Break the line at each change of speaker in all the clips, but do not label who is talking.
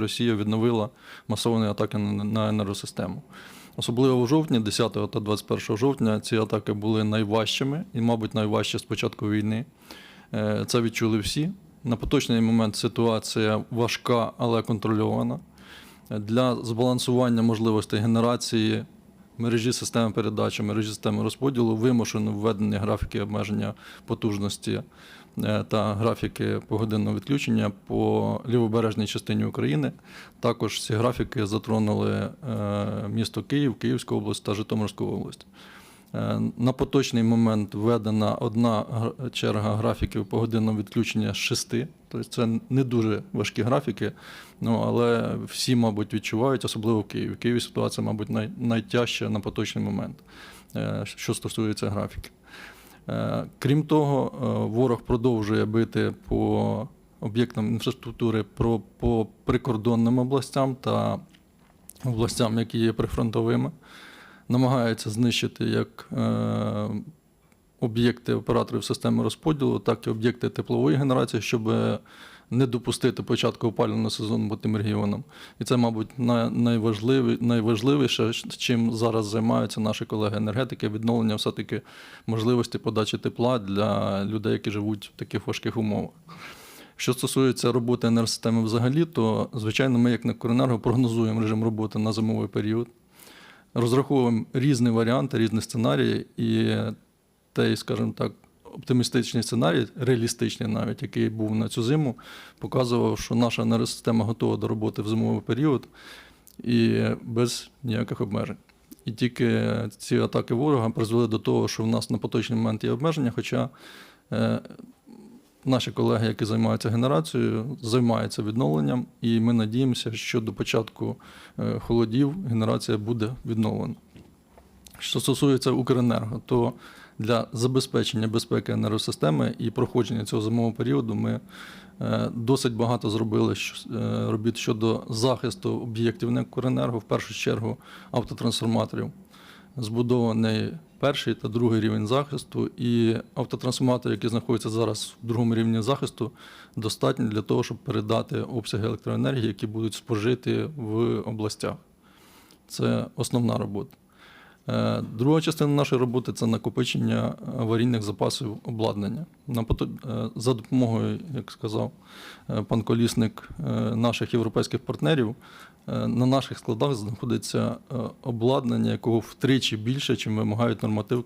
Росія відновила масовані атаки на енергосистему. Особливо в жовтні, 10 та 21 жовтня, ці атаки були найважчими і, мабуть, найважчі з початку війни. Е, Це відчули всі. На поточний момент ситуація важка, але контрольована. Для збалансування можливостей генерації мережі системи передачі, мережі системи розподілу вимушено введення графіки обмеження потужності е, та графіки погодинного відключення по лівобережній частині України. Також ці графіки затронули е, місто Київ, Київську область та Житомирську область. Е, На поточний момент введена одна черга графіків погодинного відключення з шести. Тобто це не дуже важкі графіки, ну, але всі, мабуть, відчувають, особливо в Києві. В Києві ситуація, мабуть, най, найтяжча на поточний момент, е, що стосується графіків. Е, Крім того, ворог продовжує бити по об'єктам інфраструктури по прикордонним областям та областям, які є прифронтовими. Намагається знищити як е, об'єкти операторів системи розподілу, так і об'єкти теплової генерації, щоб не допустити початку опалювального сезону по тим регіонам. І це, мабуть, найважливі- найважливіше, чим зараз займаються наші колеги-енергетики, відновлення все-таки можливості подачі тепла для людей, які живуть в таких важких умовах. Що стосується роботи енергосистеми взагалі, то звичайно ми, як Некоренерго, прогнозуємо режим роботи на зимовий період, розраховуємо різні варіанти, різні сценарії, і той, скажімо так, оптимістичний сценарій, реалістичний навіть, який був на цю зиму, показував, що наша енергосистема готова до роботи в зимовий період і без ніяких обмежень. І тільки ці атаки ворога призвели до того, що в нас на поточний момент є обмеження, хоча е, наші колеги, які займаються генерацією, займаються відновленням, і ми надіємося, що до початку е, холодів генерація буде відновлена. Що стосується Укренерго, то для забезпечення безпеки енергосистеми і проходження цього зимового періоду ми е, досить багато зробили е, робіт щодо захисту об'єктів Укренерго, в першу чергу автотрансформаторів. Збудований перший та другий рівень захисту, і автотрансформатори, які знаходяться зараз в другому рівні захисту, достатні для того, щоб передати обсяги електроенергії, які будуть спожити в областях. Це основна робота. Е, Друга частина нашої роботи це накопичення аварійних запасів обладнання. Е, За допомогою, як сказав е, пан Колісник, наших європейських партнерів, на наших складах знаходиться обладнання, якого втричі більше, чим вимагають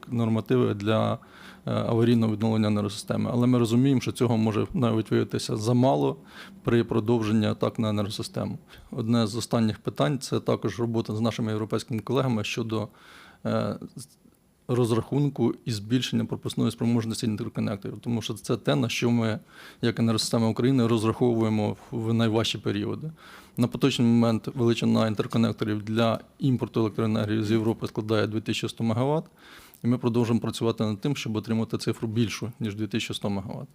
нормативи для аварійного відновлення енергосистеми. Але ми розуміємо, що цього може навіть виявитися замало при продовженні атак на енергосистему. Одне з останніх питань це також робота з нашими європейськими колегами щодо розрахунку і збільшення пропускної спроможності інтерконекторів, тому що це те, на що ми, як енергосистема України, розраховуємо в найважчі періоди. На поточний момент величина інтерконекторів для імпорту електроенергії з Європи складає 2100 МВт. І ми продовжуємо працювати над тим, щоб отримати цифру більшу, ніж 2100 МВт.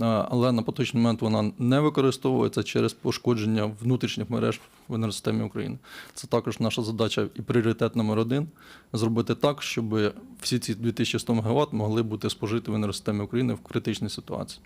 Але на поточний момент вона не використовується через пошкодження внутрішніх мереж в енергосистемі України. Це також наша задача і пріоритет номер один зробити так, щоб всі ці 2100 МВт могли бути спожиті в енергосистемі України в критичній ситуації.